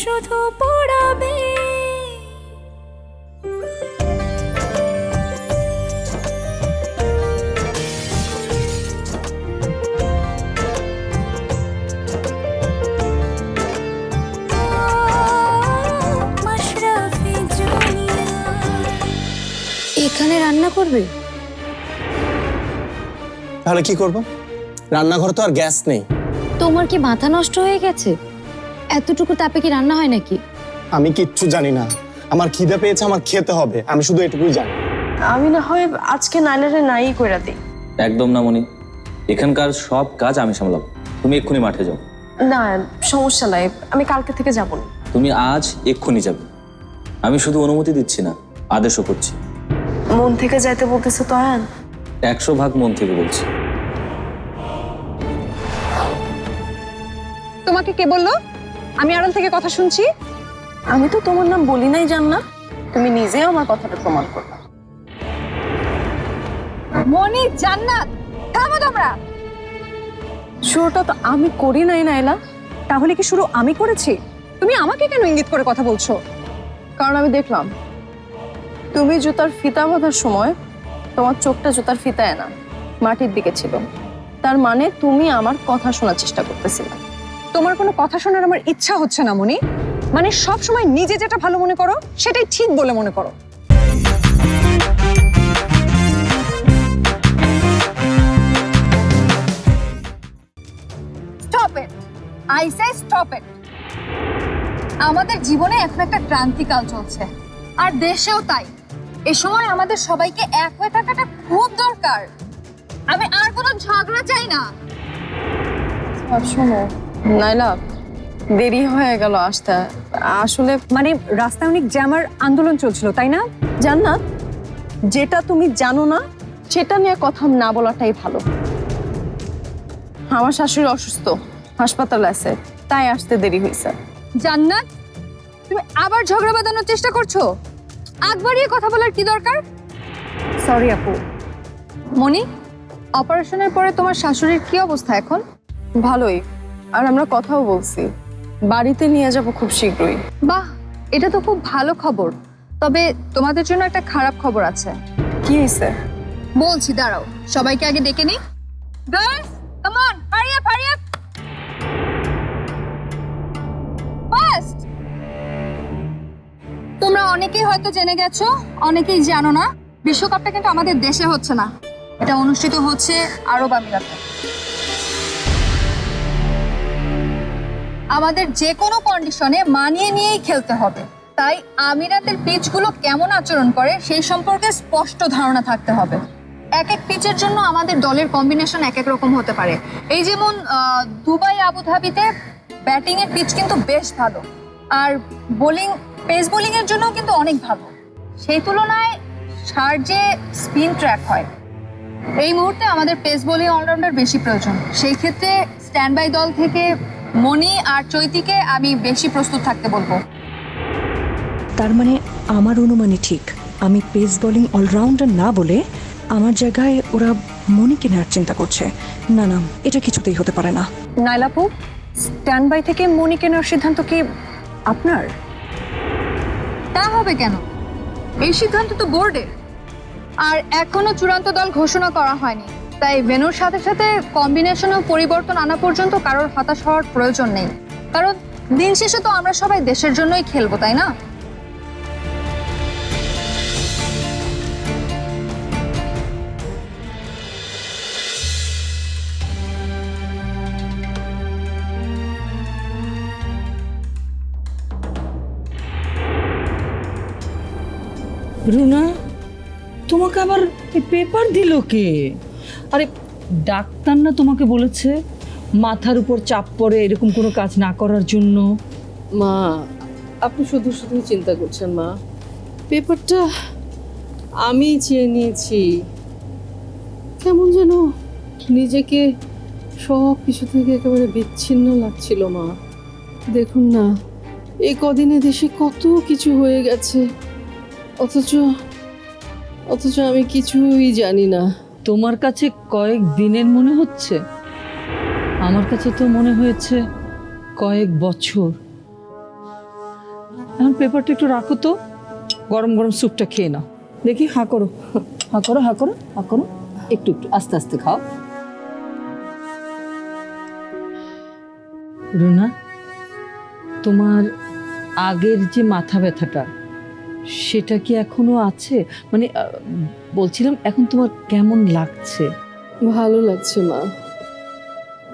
শুধু পড়াবে। এখানে রান্না করবে? তাহলে কি করব? রান্নাঘর তো আর গ্যাস নেই। তোমার কি মাথা নষ্ট হয়ে গেছে? এতটুকু তাপে কি রান্না হয় নাকি? আমি কিচ্ছু জানি না। আমার খিদে পেয়েছে আমার খেতে হবে। আমি শুধু এটুকুই জানি। আমি না হয় আজকে নাইলারে নাই কইরা দিই। একদম না মনি। এখানকার সব কাজ আমি সামলাবো। তুমি এক্ষুনি মাঠে যাও। না সমস্যা নাই। আমি কালকে থেকে যাব না। তুমি আজ এক্ষুনি যাবে। আমি শুধু অনুমতি দিচ্ছি না আদেশও করছি। মন থেকে যাইতে বলতেছে তো আয়ান একশো ভাগ মন থেকে বলছি। তোমাকে কে বলল? আমি আড়াল থেকে কথা শুনছি? আমি তো তোমার নাম বলি নাই জান্নাত। তুমি নিজেও আমার কথাটা প্রমাণ করবে মনি জান্নাত থামো তোমরা। শুরুটা তো আমি করি নাই নাইলা। তাহলে কি শুরু আমি করেছি? তুমি আমাকে কেন ইঙ্গিত করে কথা বলছো? কারণ আমি দেখলাম তুমি জুতার ফিতা বাঁধার সময় তোমার চোখটা জুতার ফিতায় না মাটির দিকে ছিল। তার মানে তুমি আমার কথা শোনার চেষ্টা করতেছিলে। তোমার কোনো কথা শোনার আমার ইচ্ছা হচ্ছে না, মনি। মানে সব সময় নিজে যেটা ভালো মনে করো, সেটাই ঠিক বলে মনে করো। Stop I say stop it আমাদের জীবনে এখন একটা ক্রান্তিকাল চলছে, আর দেশেও তাই। এ সময় আমাদের সবাইকে এক হয়ে থাকাটা খুব দরকার। আমি আর কোনো ঝগড়া চাই না। শোনো নাইলা দেরি হয়ে গেল আসতে। আসলে মানে রাস্তায় অনেক জ্যামার আন্দোলন চলছিল তাই না? জান্নাত যেটা তুমি জানো না সেটা নিয়ে কথা না বলাটাই ভালো। আমার শাশুড়ি অসুস্থ হাসপাতালে আছে তাই আসতে দেরি হয়েছে। জান্নাত তুমি আবার ঝগড়া বাঁধানোর চেষ্টা করছ? আগ বাড়িয়ে কথা বলার কি দরকার? সরি আপু। মনি অপারেশনের পরে তোমার শাশুড়ির কি অবস্থা এখন? ভালোই। আর আমরা কথাও বলছি। বাড়িতে নিয়ে যাব খুব শীঘ্রই। বাহ এটা তো খুব ভালো খবর। তবে তোমাদের জন্য একটা খারাপ খবর আছে। কি হয়েছে? বলছি দাঁড়াও সবাইকে আগে ডেকে নি girls come on hurry up hurry up fast তোমরা অনেকেই হয়তো জেনে গেছো অনেকেই জানো না বিশ্বকাপটা কিন্তু আমাদের দেশে হচ্ছে না। এটা অনুষ্ঠিত হচ্ছে আরব আমিরাতে। আমাদের যে কোনো কন্ডিশনে মানিয়ে নিয়েই খেলতে হবে। তাই আমিরাতের পিচগুলো কেমন আচরণ করে সেই সম্পর্কে স্পষ্ট ধারণা থাকতে হবে। এক এক পিচের জন্য আমাদের দলের কম্বিনেশন এক এক রকম হতে পারে। এই যেমন দুবাই আবুধাবিতে ব্যাটিং এর পিচ কিন্তু বেশ ভালো। আর বোলিং পেস বোলিং এর জন্য কিন্তু অনেক ভালো। সেই তুলনায় শারজে স্পিন ট্র্যাক হয়, এই মুহূর্তে আমাদের পেস বোলিং অলরাউন্ডার বেশি প্রয়োজন। সেই ক্ষেত্রে স্ট্যান্ড বাই দল থেকে মনি আর চৈতিকে আমি বেশি প্রস্তুত থাকতে বলব। তার মানে আমার অনুমানই ঠিক। আমি পেস বোলিং অলরাউন্ডার না বলে আমার জায়গায় ওরা মনিকে নেওয়ার চিন্তা করছে। না না এটা কিছুতেই হতে পারে না। নাইলাপু স্ট্যান্ড বাই থেকে মনি কেনার সিদ্ধান্ত কি আপনার? তা হবে কেন? এই সিদ্ধান্ত তো বোর্ডের। আর এখনও চূড়ান্ত দল ঘোষণা করা হয়নি। তাই ভেনুর সাথে সাথে কম্বিনেশনেও পরিবর্তন আনা পর্যন্ত কারোর হতাশ হওয়ার প্রয়োজন নেই। কারণ দিন শেষে তো আমরা সবাই দেশের জন্যই খেলব, তাই না? রুনা, তোমাকে আবার পেপার দিল কে? আরে, ডাক্তার না তোমাকে বলেছে মাথার উপর চাপ পড়ে এরকম কোনো কাজ না করার জন্য? মা, আপনি শুধু শুধু চিন্তা করছেন, মা। পেপারটা আমি চেয়ে নিয়েছি। কেমন যেন নিজেকে সব কিছু থেকে একেবারে বিচ্ছিন্ন লাগছিল, মা। দেখুন না, এই কদিনে দেশে কত কিছু হয়ে গেছে। অথচ অথচ আমি কিছুই জানি না। তোমার কাছে কয়েক দিনের মনে হচ্ছে? আমার কাছে তো মনে হয়েছে কয়েক বছর। এখন পেপারটা একটু রাখো তো। গরম গরম স্যুপটা খেয়ে নাও। দেখি, হাঁ করো। হাঁ করো হাঁ করো হাঁ করো। একটু একটু, আস্তে আস্তে খাও। রুনা, তোমার আগের যে মাথা ব্যথাটা, সেটা কি এখনও আছে? মানে বলছিলাম এখন তোমার কেমন লাগছে? ভালো লাগছে মা।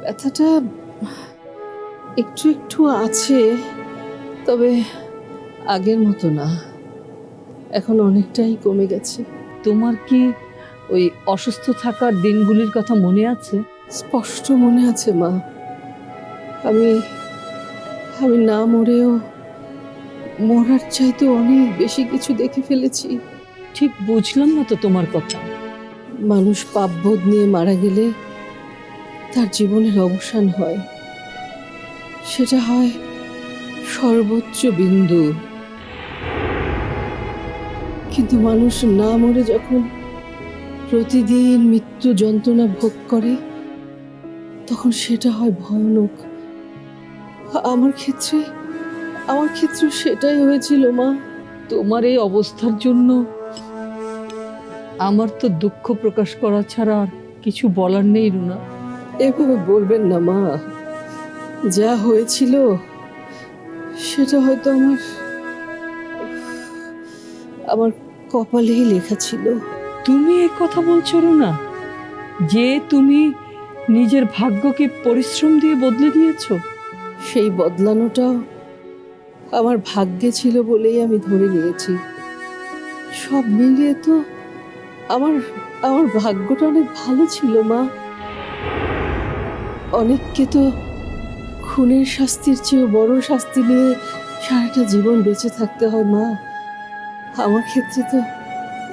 ব্যথাটা একটু একটু আছে তবে আগের মতো না। এখন অনেকটাই কমে গেছে। তোমার কি ওই অসুস্থ থাকার দিনগুলির কথা মনে আছে? স্পষ্ট মনে আছে মা। আমি আমি না মরেও মরার চাইতে অনেক বেশি কিছু দেখে ফেলেছি। ঠিক বুঝলাম না তো তোমার কথা। মানুষ পাপবোধ নিয়ে মারা গেলে তার জীবনের অবসান হয়। সেটা হয় সর্বোচ্চ বিন্দু। কিন্তু মানুষ না মরে যখন প্রতিদিন মৃত্যু যন্ত্রণা ভোগ করে তখন সেটা হয় ভয়ানক। আমার ক্ষেত্রে আমার ক্ষেত্রে সেটাই হয়েছিল মা। তোমার এই অবস্থার জন্য আমার তো দুঃখ প্রকাশ করা ছাড়া আর কিছু বলার নেই রুনা। এভাবে বলবেন না মা। যা হয়েছিল সেটা হয়তো আমার আমার কপালেই লেখা ছিল। তুমি এই কথা বলছো রুনা? যে তুমি নিজের ভাগ্যকে পরিশ্রম দিয়ে বদলে দিয়েছ? সেই বদলানোটাও আমার ভাগ্যে ছিল বলেই আমি ধরে নিয়েছি। সব মিলিয়ে তো আমার আমার ভাগ্যটা অনেক ভালো ছিল মা। অনেককে তো খুনের শাস্তির চেয়েও বড় শাস্তি নিয়ে সারাটা জীবন বেঁচে থাকতে হয় মা। আমার ক্ষেত্রে তো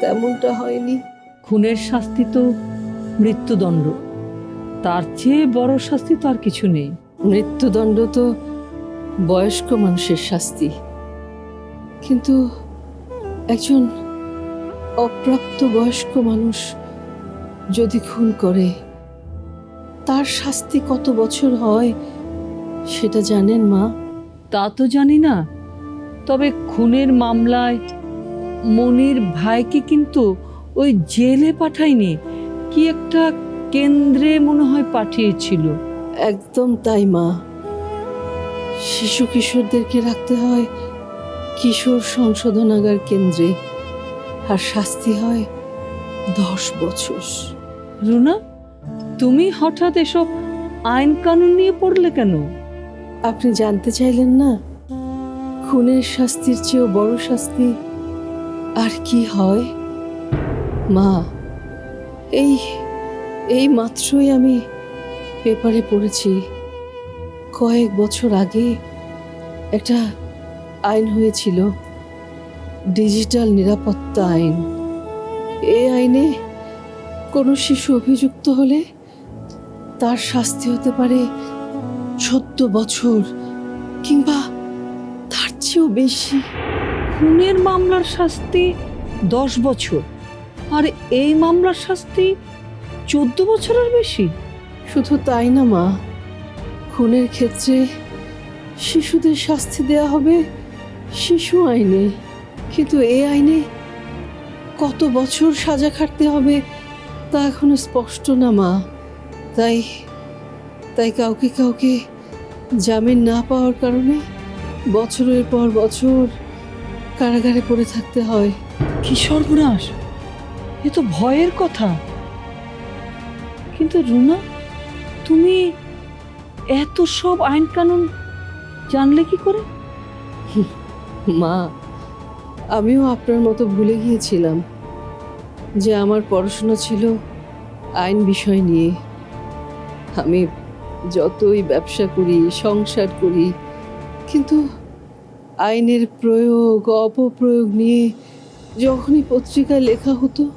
তেমনটা হয়নি। খুনের শাস্তি তো মৃত্যুদণ্ড। তার চেয়ে বড় শাস্তি তো আর কিছু নেই। মৃত্যুদণ্ড তো বয়স্ক মানুষের শাস্তি। কিন্তু একজন অপ্রাপ্ত বয়স্ক মানুষ যদি খুন করে তার শাস্তি কত বছর হয় সেটা জানেন মা? তা তো জানি না। তবে খুনের মামলায় মনির ভাইকে কিন্তু ওই জেলে পাঠায়নি কি একটা কেন্দ্রে মনে হয় পাঠিয়েছিল। একদম তাই মা। শিশু কিশোরদেরকে রাখতে হয় কিশোর সংশোধনাগার কেন্দ্রে। আর শাস্তি হয় দশ বছর। রুনা তুমি হঠাৎ এসব আইন কানুন নিয়ে পড়লে কেন? আপনি জানতে চাইলেন না? খুনের শাস্তির চেয়েও বড় শাস্তি আর কি হয়? মা এই এই মাত্রই আমি পেপারে পড়েছি। কয়েক বছর আগে একটা আইন হয়েছিল। ডিজিটাল নিরাপত্তা আইন। এই আইনে কোনো শিশু অভিযুক্ত হলে তার শাস্তি হতে পারে চোদ্দ বছর কিংবা তার চেয়েও বেশি। খুনের মামলার শাস্তি দশ বছর। আর এই মামলার শাস্তি চোদ্দ বছরের বেশি? শুধু তাই না মা। খুনের ক্ষেত্রে শিশুদের শাস্তি দেওয়া হবে শিশু আইনে। কিন্তু এই আইনে কত বছর সাজা খাটতে হবে তা এখনও স্পষ্ট না মা। তাই তাই কাউকে কাউকে জামিন না পাওয়ার কারণে বছরের পর বছর কারাগারে পড়ে থাকতে হয়। কি সর্বনাশ! এ তো ভয়ের কথা। কিন্তু রুনা তুমি এত সব আইন কানুন জানলে কি করে? মা আমিও আপনার মতো ভুলে গিয়েছিলাম যে আমার পড়াশোনা ছিল আইন বিষয় নিয়ে। আমি যতই ব্যবসা করি, সংসার করি, কিন্তু আইনের প্রয়োগ, অপপ্রয়োগ নিয়ে যখনই পত্রিকায় লেখা হতো,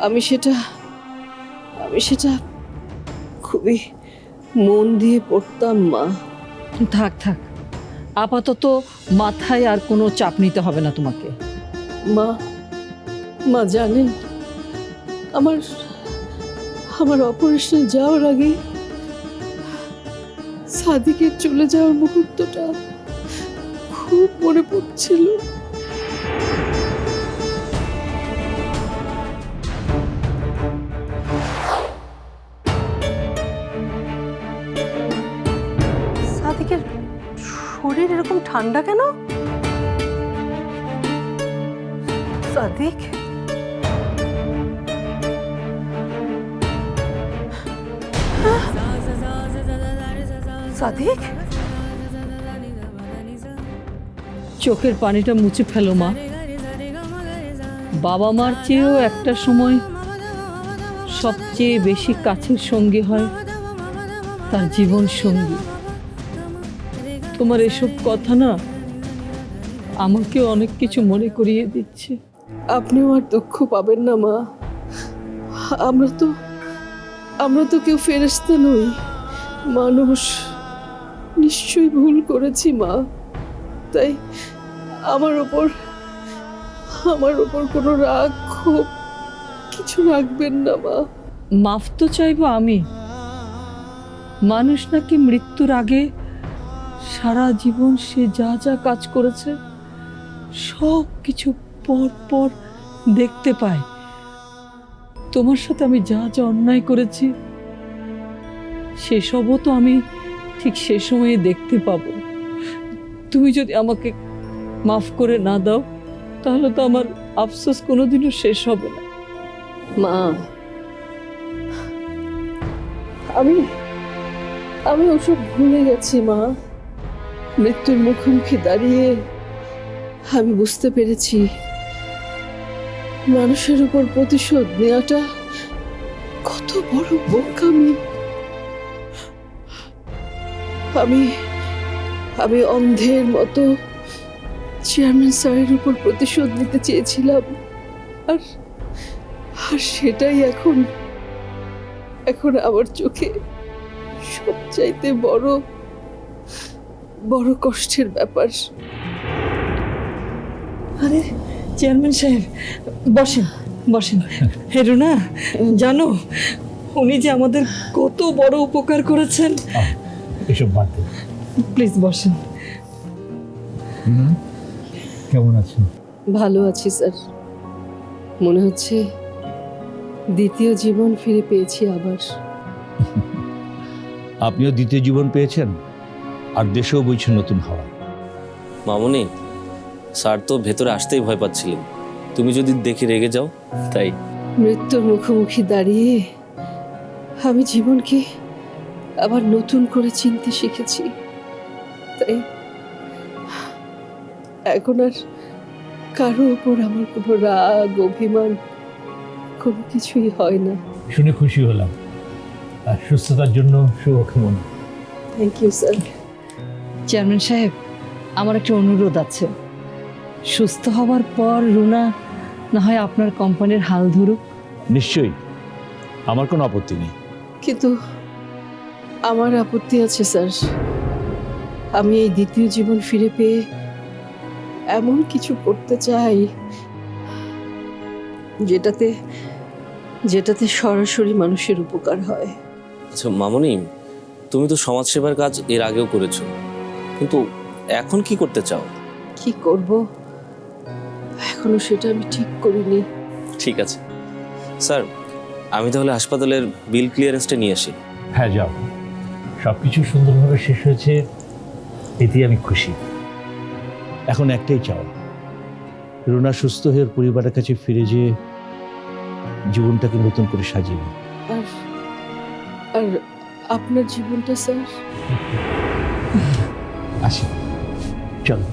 আমি সেটা আমি সেটা খুবই মন দিয়ে পড়তাম, মা। থাক থাক। আপাতত মাথায় আর কোনো চাপ নিতে হবে না তোমাকে। মা মা জানেন, আমার আমার অপারেশন যাওয়ার আগে সাদিকের চলে যাওয়ার মুহূর্তটা খুব মনে পড়ছিল। ঠান্ডা কেন? সাদিক। সাদিক। চোখের পানিটা মুছে ফেলো, মা। বাবা মার চেয়েও একটা সময় সবচেয়ে বেশি কাছের সঙ্গী হয় তার জীবন সঙ্গী। তোমার এসব কথা না আমাকে অনেক কিছু মনে করিয়ে দিচ্ছে। আপনিও আর দুঃখ পাবেন না মা। আমরা তো আমরা তো কেউ ফেরেস্তা নই। মানুষ নিশ্চয়ই ভুল করেছি মা। তাই আমার ওপর আমার ওপর কোনো রাগ ক্ষোভ কিছু রাখবেন না মা। মাফ তো চাইব আমি। মানুষ নাকি মৃত্যুর আগে সারা জীবন সে যা যা কাজ করেছে, সব কিছু পর পর দেখতে পায়। তোমার সাথে আমি যা যা অন্যায় করেছি, সেসবও তো আমি ঠিক সে সময়ে দেখতে পাবো। তুমি যদি আমাকে মাফ করে না দাও, তাহলে তো আমার আফসোস কোনোদিনও শেষ হবে না। মা, আমি আমি ওসব ভুলে গেছি, মা। মৃত্যুর মুখোমুখি দাঁড়িয়ে আমি বুঝতে পেরেছি মানুষের উপর প্রতিশোধ নেওয়াটা কত বড় বোকামি। আমি আমি অন্ধের মতো চেয়ারম্যান স্যারের উপর প্রতিশোধ নিতে চেয়েছিলাম। আর আর সেটাই এখন এখন আমার চোখে সবচাইতে বড় বড় কষ্টের ব্যাপার। আরে চেয়ারম্যান সাহেব বসেন বসেন। হেরু না জানো উনি যে আমাদের কত বড় উপকার করেছেন। এসব বাদ দে। প্লিজ বসেন। কেমন আছেন? ভালো আছি স্যার। মনে হচ্ছে দ্বিতীয় জীবন ফিরে পেয়েছি আবার। আপনিও দ্বিতীয় জীবন পেয়েছেন? আর দেশেও বইছেন নতুন হাওয়া। মামুনি স্যার তো ভেতরে আসতেই ভয় পাচ্ছিলেন। তুমি যদি দেখে রেগে যাও তাই। মৃত্যুর মুখোমুখি দাঁড়িয়ে আমি জীবনকে আবার নতুন করে চিনতে শিখেছি। তাই এখন আর কারও উপর আমার কোনো রাগ অভিমান কোনো কিছুই হয় না। শুনে খুশি হলাম। আর সুস্থতার জন্য শুভকামনা। থ্যাংক ইউ স্যার চেয়ারম্যান সাহেব আমার একটা অনুরোধ আছে। সুস্থ হওয়ার পর রুনা না হয় আপনার কোম্পানির হাল ধরুক। নিশ্চয়ই। আমার কোনো আপত্তি নেই। কিন্তু আমার আপত্তি আছে স্যার। আমি এই দ্বিতীয় জীবন ফিরে পেয়ে এমন কিছু করতে চাই যেটাতে যেটাতে সরাসরি মানুষের উপকার হয়। আচ্ছা মামুনি তুমি তো সমাজসেবার কাজ এর আগেও করেছ। কিন্তু এখন কি করতে চাও? কি করব? এখনও সেটা আমি ঠিক করিনি। ঠিক আছে। স্যার আমি তাহলে হাসপাতালের বিল ক্লিয়ারেন্সটা নিয়ে আসি। হ্যাঁ যাও। সব কিছু সুন্দরভাবে শেষ হয়েছে এতেই আমি খুশি। এখন একটাই চাও রুনা সুস্থ হয়ে ওর পরিবারের কাছে ফিরে যেয়ে জীবনটাকে নতুন করে সাজিয়ে নিই। আর আর আপনার জীবনটা স্যার? আসি। চলো।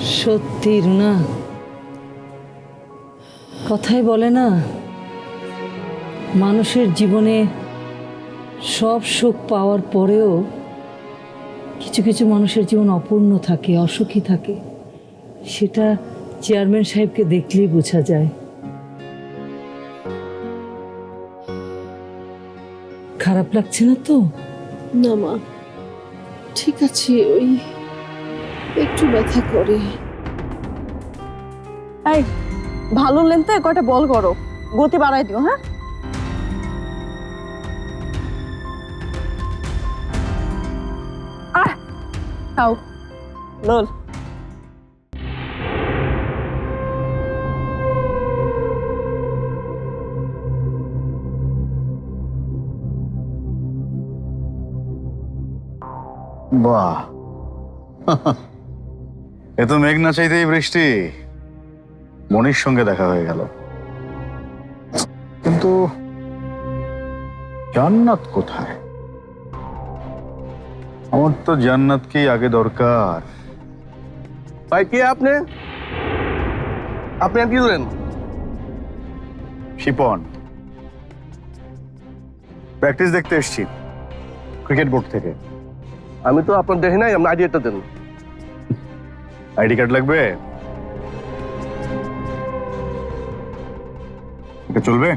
সত্যি, রুনা। কথাই বলে না, মানুষের জীবনে সব সুখ পাওয়ার পরেও কিছু কিছু মানুষের জীবন অপূর্ণ থাকে, অসুখী থাকে। সেটা চেয়ারম্যান সাহেবকে দেখলেই বোঝা যায়। খারাপ লাগছে না তো? না মা। ঠিক আছে ওই একটু ব্যথা করে। এই ভালো লেন্থে কয়টা বল করো? গতি বাড়াই দিও হ্যাঁ? আহ! খাও। লোল। বাহ। এ তো মেঘ না চাইতেই বৃষ্টি। মনির সঙ্গে দেখা হয়ে গেল। কিন্তু জান্নাত কোথায়? আমার তো জান্নাতকেই আগে দরকার। ভাই কে আপনি? আপনি আর কি ধরেন? শিপন। প্র্যাকটিস দেখতে এসছি ক্রিকেট বোর্ড থেকে। আমি তো আপনার দেখি নাই আপনার আইডিয়াটা দেন। আইডি কার্ড লাগবে? এটা চলবে?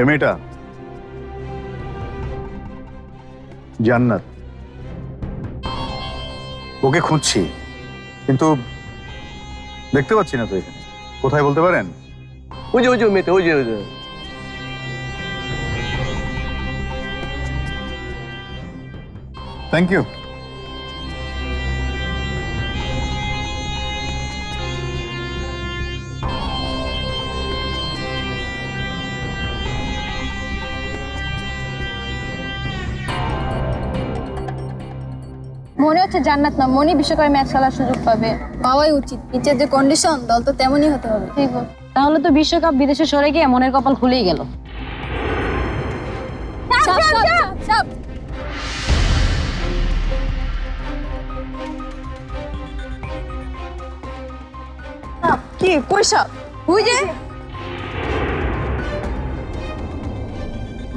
এ জান্নাত। ওকে খুঁজছি, কিন্তু দেখতে পাচ্ছি না তো এখানে। কোথায় বলতে পারেন? ওই যে ওই যে মেয়েটা ওই যে ওই যে। থ্যাংক ইউ মনে হচ্ছে জান্নাত না মনি বিশ্বকাপে ম্যাচ খেলার সুযোগ পাবে। পাওয়াই উচিত। পিচের যে কন্ডিশন দল তো তেমনই হতে হবে। ঠিক তাহলে তো বিশ্বকাপ বিদেশে সরে গিয়ে মনের কপাল খুলেই গেল। কি? পয়সা ওই যে?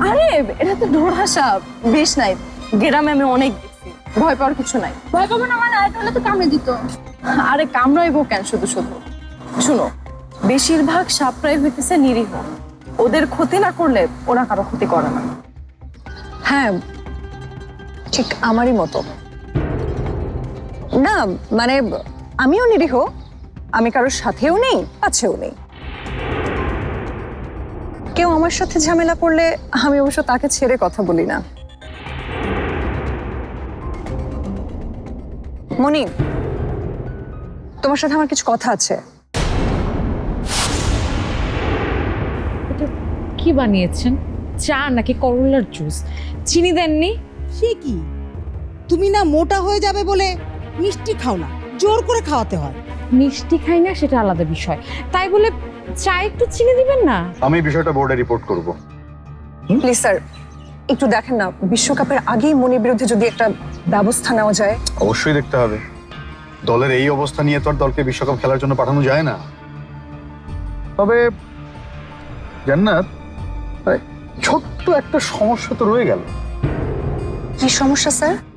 আরে এটা তো ঢোড়া সাপ। বেশ নাই। গ্রামে আমি অনেক ভয় পাওয়ার কিছু নাই। ভয় পাবো না মানে? আরেকটা হলে তো কামড়ে দিত। আরে কামড়াইবো কেন শুধু শুধু? শুনো বেশিরভাগ সাপরাই হইতেছে নিরীহ। ওদের ক্ষতি না করলে ওরা কারও ক্ষতি করে না। হ্যাঁ ঠিক আমারই মতো। না মানে আমিও নিরীহ। আমি কারোর সাথেও নেই কাছেও নেই। কেউ আমার সাথে ঝামেলা করলে আমি অবশ্য তাকে ছেড়ে কথা বলি না। মনি তোমার সাথে আমার কিছু কথা আছে। কি বানিয়েছেন? চা নাকি করলার জুস? চিনি দেননি? সে কি? তুমি না মোটা হয়ে যাবে বলে মিষ্টি খাও না জোর করে খাওয়াতে হয়। মিষ্টি খাই না সেটা আলাদা বিষয়। তাই বলে চা একটু চিনি দিবেন না? আমি বিষয়টা বোর্ডে রিপোর্ট করব। প্লিজ স্যার একটু দেখেন না বিশ্বকাপের আগেই মনির বিরুদ্ধে যদি একটা ব্যবস্থা নেওয়া যায়। অবশ্যই দেখতে হবে। দলের এই অবস্থা নিয়ে তো আর দলকে বিশ্বকাপ খেলার জন্য পাঠানো যায় না। তবে জান্নাত ছোট্ট একটা সমস্যা তো রয়ে গেল। কি সমস্যা স্যার?